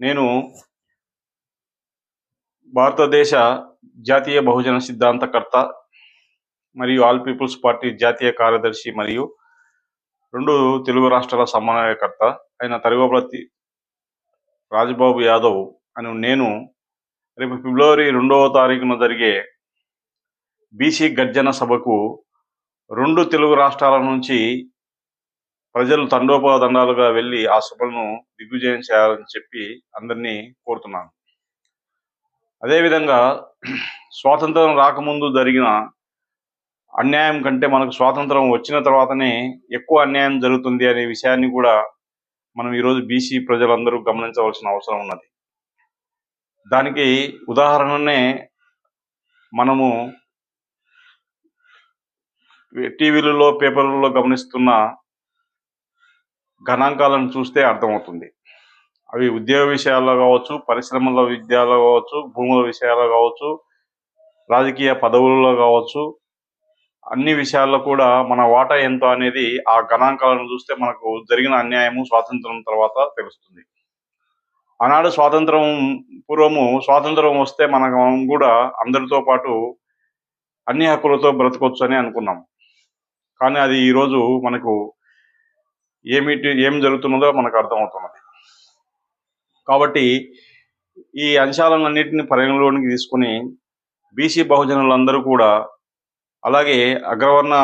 నేను భారతదేశ జాతీయ బహుజన సిద్ధాంతకర్త మరియు ఆల్ పీపుల్స్ పార్టీ జాతీయ కార్యదర్శి మరియు రెండు తెలుగు రాష్ట్రాల సమన్వయకర్త అయిన తరిగోపతి రాజబాబు యాదవ్ అని నేను రేపు ఫిబ్రవరి రెండవ తారీఖున జరిగే బీసీ గర్జన సభకు రెండు తెలుగు రాష్ట్రాల నుంచి ప్రజలు తండోపదండాలుగా వెళ్ళి ఆ సభలను దిగ్విజయం చేయాలని చెప్పి అందరినీ కోరుతున్నాను. అదేవిధంగా స్వాతంత్రం రాకముందు జరిగిన అన్యాయం కంటే మనకు స్వాతంత్రం వచ్చిన తర్వాతనే ఎక్కువ అన్యాయం జరుగుతుంది అనే విషయాన్ని కూడా మనం ఈరోజు బీసీ ప్రజలందరూ గమనించవలసిన అవసరం ఉన్నది. దానికి ఉదాహరణనే మనము టీవీలలో పేపర్లలో గమనిస్తున్న గణాంకాలను చూస్తే అర్థమవుతుంది. అవి ఉద్యోగ విషయాల్లో కావచ్చు పరిశ్రమల విద్యలో కావచ్చు భూముల విషయాల్లో కావచ్చు రాజకీయ పదవులలో కావచ్చు అన్ని విషయాల్లో కూడా మన వాటా ఎంత అనేది ఆ గణాంకాలను చూస్తే మనకు జరిగిన అన్యాయము స్వాతంత్రం తర్వాత తెలుస్తుంది. ఆనాడు స్వాతంత్రం పూర్వము స్వాతంత్రం వస్తే మనం కూడా అందరితో పాటు అన్ని హక్కులతో బ్రతకొచ్చు అని అనుకున్నాం. కానీ అది ఈరోజు మనకు ఏమిటి ఏం జరుగుతున్నదో మనకు అర్థమవుతున్నది. కాబట్టి ఈ అంశాలన్నింటిని పరిగణలోనికి తీసుకుని బీసీ బహుజనులందరూ కూడా అలాగే అగ్రవర్ణ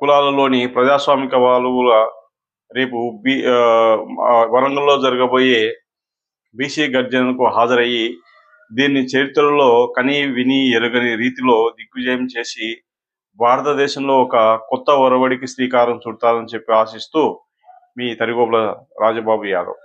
కులాలలోని ప్రజాస్వామిక వాలువుల రేపు బీ వరంగల్లో జరగబోయే బీసీ గర్జనకు హాజరయ్యి దీన్ని చరిత్రలో కని విని ఎరుగని రీతిలో దిగ్విజయం చేసి భారతదేశంలో ఒక కొత్త ఒరవడికి శ్రీకారం చుట్టాలని చెప్పి ఆశిస్తూ మీ తరిగోపుల రాజబాబు యాదవ్.